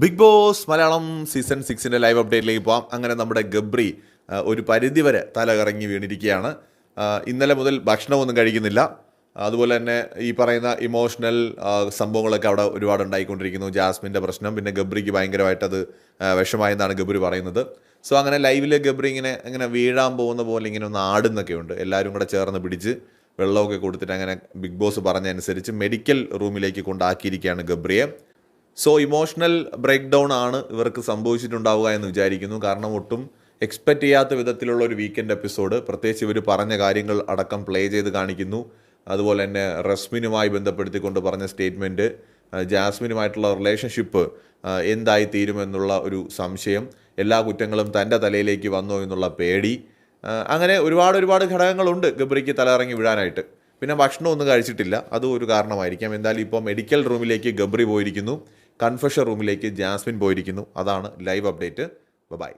Big boss Malayalam season സിക്സിന്റെ live അപ്ഡേറ്റിലേക്ക് പോകാം അങ്ങനെ നമ്മുടെ ഗബ്രി ഒരു പരിധിവരെ തല കറങ്ങി വീണിരിക്കുകയാണ്. ഇന്നലെ മുതൽ ഭക്ഷണമൊന്നും കഴിക്കുന്നില്ല. അതുപോലെ തന്നെ ഈ പറയുന്ന ഇമോഷണൽ സംഭവങ്ങളൊക്കെ അവിടെ ഒരുപാട് ഉണ്ടായിക്കൊണ്ടിരിക്കുന്നു. ജാസ്മിന്റെ പ്രശ്നം പിന്നെ ഗബ്രിക്ക് ഭയങ്കരമായിട്ടത് അത് വിഷമായെന്നാണ് ഗബ്രി പറയുന്നത്. സോ അങ്ങനെ ലൈവിൽ ഗബ്രി ഇങ്ങനെ ഇങ്ങനെ വീഴാൻ പോകുന്ന പോലെ ഇങ്ങനെ ഒന്ന് ആടുന്നൊക്കെ ഉണ്ട്. എല്ലാവരും കൂടെ ചേർന്ന് പിടിച്ച് വെള്ളമൊക്കെ കൊടുത്തിട്ട് അങ്ങനെ ബിഗ് ബോസ് പറഞ്ഞതനുസരിച്ച് മെഡിക്കൽ റൂമിലേക്ക് കൊണ്ടാക്കിയിരിക്കുകയാണ് ഗബ്രിയെ. സോ ഇമോഷണൽ ബ്രേക്ക് ഡൗൺ ആണ് ഇവർക്ക് സംഭവിച്ചിട്ടുണ്ടാവുക എന്ന് വിചാരിക്കുന്നു. കാരണം ഒട്ടും എക്സ്പെക്റ്റ് ചെയ്യാത്ത വിധത്തിലുള്ള ഒരു വീക്കെൻഡ് എപ്പിസോഡ് പ്രത്യേകിച്ച് ഇവർ പറഞ്ഞ കാര്യങ്ങൾ അടക്കം പ്ലേ ചെയ്ത് കാണിക്കുന്നു. അതുപോലെ തന്നെ റസ്മിനുമായി ബന്ധപ്പെടുത്തിക്കൊണ്ട് പറഞ്ഞ സ്റ്റേറ്റ്മെന്റ് ജാസ്മിനുമായിട്ടുള്ള റിലേഷൻഷിപ്പ് എന്തായി തീരുമെന്നുള്ള ഒരു സംശയം എല്ലാ കുറ്റങ്ങളും തന്റെ തലയിലേക്ക് വന്നോ എന്നുള്ള പേടി അങ്ങനെ ഒരുപാട് ഒരുപാട് ഘടകങ്ങളുണ്ട് ഗബ്രിക്ക് തലയിറങ്ങി വിടാനായിട്ട്. പിന്നെ ഭക്ഷണം ഒന്നും കഴിച്ചിട്ടില്ല. അതും ഒരു കാരണമായിരിക്കാം. എന്തായാലും ഇപ്പോൾ മെഡിക്കൽ റൂമിലേക്ക് ഗബ്രി പോയിരിക്കുന്നു. കൺഫഷൻ റൂമിലേക്ക് ജാസ്മിൻ പോയിരിക്കുന്നു. അതാണ് ലൈവ് അപ്ഡേറ്റ്. ബൈ.